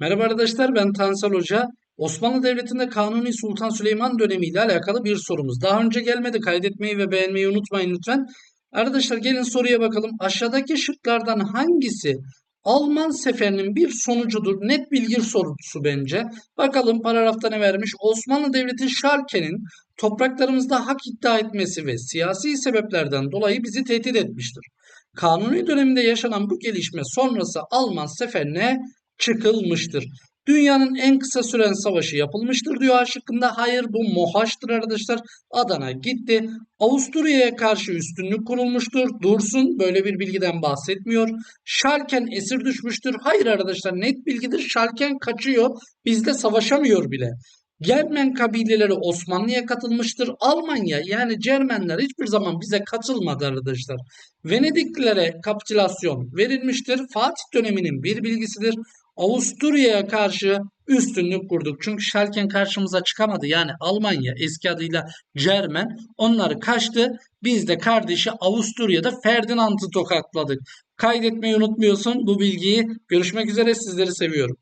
Merhaba arkadaşlar ben Tansel Hoca. Osmanlı Devleti'nde Kanuni Sultan Süleyman dönemi ile alakalı bir sorumuz. Daha önce gelmedi kaydetmeyi ve beğenmeyi unutmayın lütfen. Arkadaşlar gelin soruya bakalım. Aşağıdaki şıklardan hangisi Alman seferinin bir sonucudur? Net bilgi sorusu bence. Bakalım paragrafta ne vermiş? Osmanlı Devleti Şarken'in topraklarımızda hak iddia etmesi ve siyasi sebeplerden dolayı bizi tehdit etmiştir. Kanuni döneminde yaşanan bu gelişme sonrası Alman seferine çıkılmıştır. Dünyanın en kısa süren savaşı yapılmıştır diyor A şıkkında. Hayır bu Mohaç'tır arkadaşlar. Adana gitti. Avusturya'ya karşı üstünlük kurulmuştur. Dursun böyle bir bilgiden bahsetmiyor. Şalken esir düşmüştür. Hayır arkadaşlar net bilgidir. Şalken kaçıyor. Bizde savaşamıyor bile. Germen kabileleri Osmanlı'ya katılmıştır. Almanya yani Cermenler hiçbir zaman bize katılmadı arkadaşlar. Venediklilere kapitülasyon verilmiştir. Fatih döneminin bir bilgisidir. Avusturya'ya karşı üstünlük kurduk. Çünkü Schalken karşımıza çıkamadı. Yani Almanya eski adıyla Cermen onları kaçtı. Biz de kardeşi Avusturya'da Ferdinand'ı tokatladık. Kaydetmeyi unutmuyorsun bu bilgiyi. Görüşmek üzere sizleri seviyorum.